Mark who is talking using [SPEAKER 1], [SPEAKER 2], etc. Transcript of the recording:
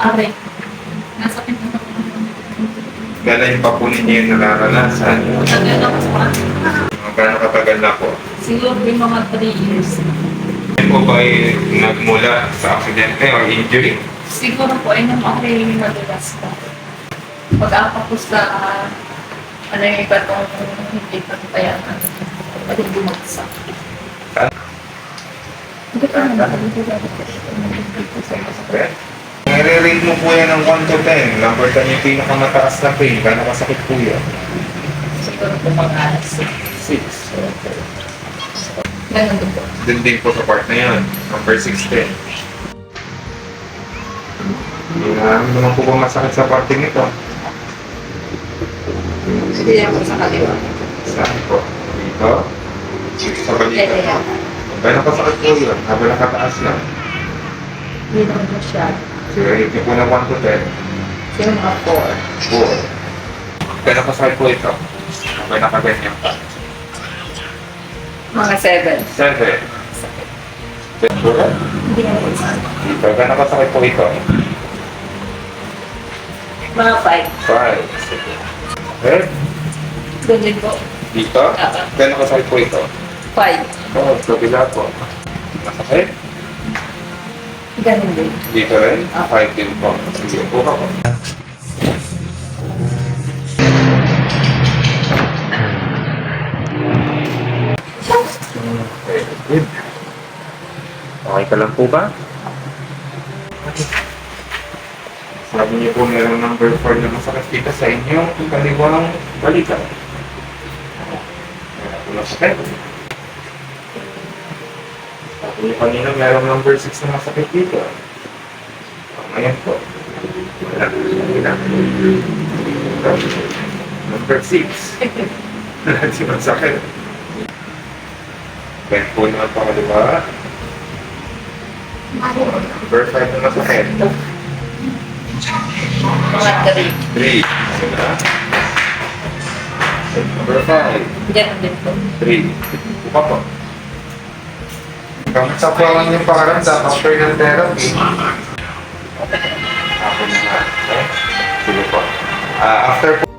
[SPEAKER 1] Aray. Nasa akin na
[SPEAKER 2] Kailan pa po ninyo yung nararanasan?
[SPEAKER 1] Matagal na po pa.
[SPEAKER 2] Mga gano'ng katagal na po?
[SPEAKER 1] Siguro yung mga 3 years.
[SPEAKER 2] Yan po ba ay nagmula sa aksidente o injury?
[SPEAKER 1] Siguro po ay nung ako yung madulas pa. Pag-apak ko sa ano yung iba tong hindi pa kaya pag bumagsak. Hindi pa naman hindi pa
[SPEAKER 2] Okay. Nire-rate mo po yan ng 1 to 10. Number 10 yung pinakamataas na pain. Gano'ng kasakit po yan?
[SPEAKER 1] Siguro po mga 6.
[SPEAKER 2] 6.
[SPEAKER 1] Ganun din po.
[SPEAKER 2] Doon din po sa part na yan. Number 16. Hindi na naman po ba masakit sa parte nito?
[SPEAKER 1] Hindi lang po sa kaliwa.
[SPEAKER 2] Saan po? Dito? Sa balita.
[SPEAKER 1] Eh, eh,
[SPEAKER 2] Gano'ng kasakit po yun? Habang nakataas lang.
[SPEAKER 1] Hindi naman masyado.
[SPEAKER 2] So, rate po ng 1 to 10.
[SPEAKER 1] Siguro mga
[SPEAKER 2] 4. Gano'ng kasakit po ito? Habang nakaganyan pa.
[SPEAKER 1] 4. Mga 7.
[SPEAKER 2] 7. Dito?
[SPEAKER 1] Hindi masyado.
[SPEAKER 2] Dito. Gano'ng kasakit po ito?
[SPEAKER 1] Mga 5.
[SPEAKER 2] 5. Okay.
[SPEAKER 1] Doon din po.
[SPEAKER 2] Dito? Gano'ng kasakit po ito?
[SPEAKER 1] 5.
[SPEAKER 2] Oo, oh, kabila po. Masakit?
[SPEAKER 1] Ganun din.
[SPEAKER 2] Dito rin? 5 din po. Sige po ako. Okay, good. Okay ka lang po ba? Sabi niyo po meron number 4 na masakit dito sa inyong kaliwang balikan. Meron po. Sabi niyo kanina merong number 6 na masakit dito. Ngayon po. Wala. Wala. Number 6. Wala si masakit. Bend po naman pa kaliwa. Number 5 na masakit.
[SPEAKER 1] Mga 3.
[SPEAKER 2] 3. Sila. Number 5.
[SPEAKER 1] Ganun din po.
[SPEAKER 2] 3. Buka po. Kamusta po ang inyong pakaramdam after ng therapy? Ako na nga. Okay? Sige po. Ah, after po